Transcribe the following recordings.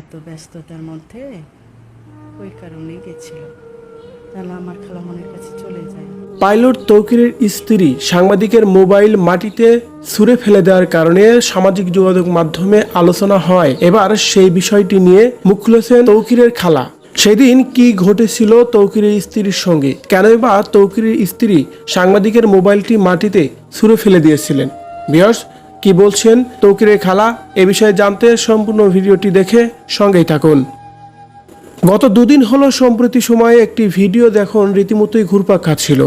এত ব্যস্ততার মধ্যে ওই কারণেই গেছিল। তাহলে আমার খালামনের কাছে চলে যায়। পাইলট তৌকিরের স্ত্রী সাংবাদিকের মোবাইল মাটিতে ছুঁড়ে ফেলে দেওয়ার কারণে সামাজিক যোগাযোগ মাধ্যমে আলোচনা হয়। এবার সেই বিষয়টি নিয়ে মুখ খুলেছেন তৌকিরের খালা। সেদিন কি ঘটেছিল তৌকিরের স্ত্রীর সঙ্গে? কেনই বা তৌকিরের স্ত্রী সাংবাদিকের মোবাইলটি মাটিতে ছুঁড়ে ফেলে দিয়েছিলেন? বিয়স কি বলছেন তৌকিরের খালা? এ বিষয়ে জানতে সম্পূর্ণ ভিডিওটি দেখে সঙ্গেই থাকুন। গত দুদিন হলো সম্প্রতি সময়ে একটি ভিডিও দেখুন রীতিমতোই ঘুরপাক খাচ্ছিল।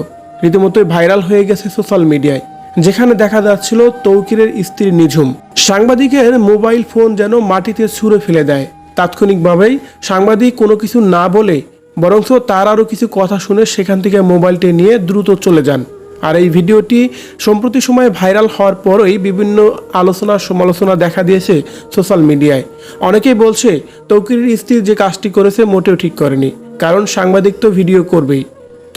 রীতিমতোই ভাইরাল হয়ে গেছে সোশ্যাল মিডিয়ায়, যেখানে দেখা যাচ্ছিল তৌকিরের স্ত্রী নিঝুম। সাংবাদিকের মোবাইল ফোন যেন মাটিতে ছুঁড়ে ফেলে দেয়। তাৎক্ষণিকভাবেই সাংবাদিক কোনো কিছু না বলে, বরঞ্চ তার আরও কিছু কথা শুনে সেখান থেকে মোবাইলটি নিয়ে দ্রুত চলে যান। আর এই ভিডিওটি সম্প্রতি সময়ে ভাইরাল হওয়ার পরই বিভিন্ন আলোচনা সমালোচনা দেখা দিয়েছে সোশ্যাল মিডিয়ায়। অনেকেই বলছে, তৌকিরের স্ত্রী যে কাজটি করেছে মোটেও ঠিক করেনি, কারণ সাংবাদিক তো ভিডিও করবেই।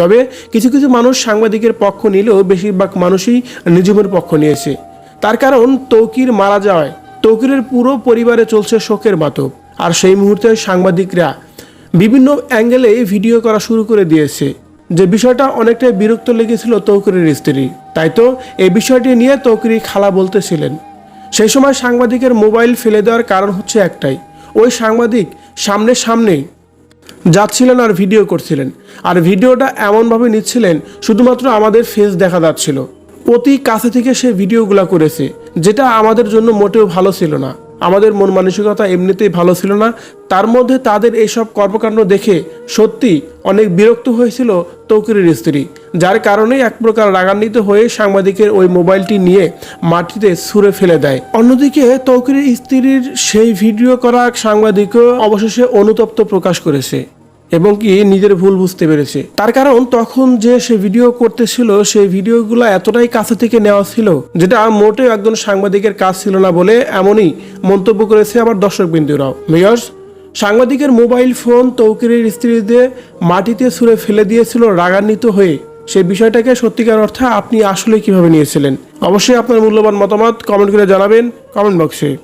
তবে কিছু কিছু মানুষ সাংবাদিকের পক্ষ নিলেও বেশিরভাগ মানুষই নিজুমের পক্ষ নিয়েছে। তার কারণ, তৌকির মারা যাওয়ায় তৌকিরের পুরো পরিবারে চলছে শোকের মাতব। আর সেই মুহূর্তে সাংবাদিকরা বিভিন্ন অ্যাঙ্গেলে ভিডিও করা শুরু করে দিয়েছে। যে বিষয়টা অনেকটাই বিরক্ত লেগেছিল তৌকরির স্ত্রী। তাই তো এই বিষয়টি নিয়ে তৌকরি খালা বলতেছিলেন। সেই সময় সাংবাদিকের মোবাইল ফেলে দেওয়ার কারণ হচ্ছে একটাই, ওই সাংবাদিক সামনে সামনেই যাচ্ছিলেন আর ভিডিও করছিলেন। আর ভিডিওটা এমনভাবে নিচ্ছিলেন, শুধুমাত্র আমাদের ফেস দেখা যাচ্ছিল। অতি কাছে থেকে সে ভিডিওগুলো করেছে, যেটা আমাদের জন্য মোটেও ভালো ছিল না। আমাদের মন মানসিকতা এমনিতেই ভালো ছিল না। তার মধ্যে তাদের এইসব কর্মকাণ্ড দেখে সত্যি অনেক বিরক্ত হয়েছিল তৌকিরের স্ত্রী, যার কারণে এক প্রকার রাগান্বিত হয়ে সাংবাদিকের ওই মোবাইলটি নিয়ে মাটিতে ছুঁড়ে ফেলে দেয়। অন্যদিকে তৌকিরের স্ত্রীর সেই ভিডিও করা সাংবাদিকও অবশেষে অনুতপ্ত প্রকাশ করেছে। এবং কি নিজের ভুল বুঝতে পেরেছে। তার কারণ তখন যে সে ভিডিও করতেছিল, সেই ভিডিওগুলো এতটাই কাছে থেকে নেওয়া ছিল যেটা মোটেও একজন সাংবাদিকের কাজ ছিল না বলে এমনই মন্তব্য করেছে আমার দর্শক বিন্দুরাও মেয়র্স সাংবাদিকের মোবাইল ফোন তৌকিরের স্ত্রীদের মাটিতে ছুঁড়ে ফেলে দিয়েছিল রাগান্বিত হয়ে। সেই বিষয়টাকে সত্যিকার অর্থে আপনি আসলে কীভাবে নিয়েছিলেন? অবশ্যই আপনার মূল্যবান মতামত কমেন্ট করে জানাবেন কমেন্ট বক্সে।